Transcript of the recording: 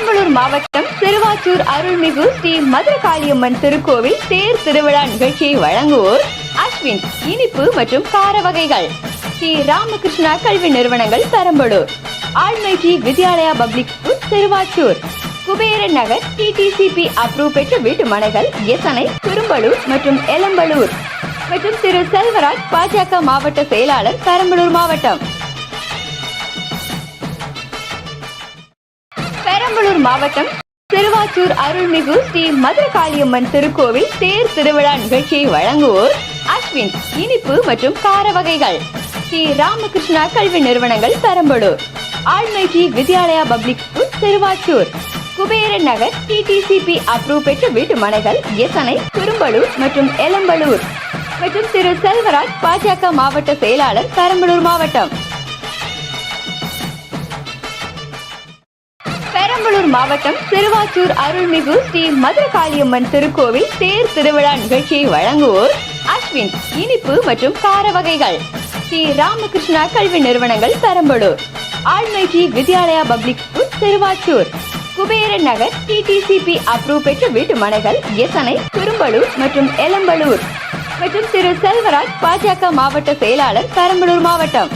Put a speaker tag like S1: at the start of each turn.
S1: பெரம்பலூர் மாவட்டம் திருவாச்சூர் அருள்மிகு ஸ்ரீ மதுரகாளியம்மன் திருக்கோவில் தேர் திருவிழா நிகழ்ச்சியை வழங்குவோர் அஸ்வின் இனிப்பு மற்றும் கார வகைகள். ஸ்ரீ ராமகிருஷ்ணா கல்வி நிறுவனங்கள் Perambalur. ஆழ்மைஜி Vidyalaya public school Thiruvachur. Kuberan Nagar DTCP approve பெற்ற வீட்டு மனைகள் எசனை குறும்பலூர் மற்றும் எலம்பலூர். மற்றும் திரு செல்வராஜ் பாஜக மாவட்ட செயலாளர் பெரம்பலூர் மாவட்டம். மாவட்டம் திருவாச்சூர் அருள்மிகு ஸ்ரீ மதுரகாளியம்மன் திருக்கோவில் தேர் திருவிழா நிகழ்ச்சியை வழங்குவோர் அஸ்வின் இனிப்பு மற்றும் கார வகைகள். ஸ்ரீ ராமகிருஷ்ணா கல்வி நிறுவனங்கள் Perambalur. ஆழ்மைஜி Vidyalaya public school Thiruvachur. Kuberan Nagar DTCP approve பெற்ற வீட்டு மனைகள் எசனை குறும்பலூர் மற்றும் எலம்பலூர். மற்றும் திரு செல்வராஜ் பாஜக மாவட்ட செயலாளர் பெரம்பலூர் மாவட்டம். பெரம்பலூர் மாவட்டம் திருவாச்சூர் அருள்மிகு ஸ்ரீ மதுரகாளியம்மன் திருக்கோவில் தேர் திருவிழா நிகழ்ச்சியை வழங்குவோர் அஸ்வின் இனிப்பு மற்றும் கார வகைகள். ஸ்ரீ ராமகிருஷ்ணா கல்வி நிறுவனங்கள் Perambalur. ஆழ்மைஜி Vidyalaya public school Thiruvachur. Kuberan Nagar DTCP approve பெற்ற வீட்டு மனைகள் எசனை குறும்பலூர் மற்றும் எலம்பலூர். மற்றும் திரு செல்வராஜ் பாஜக மாவட்ட செயலாளர் பெரம்பலூர் மாவட்டம்.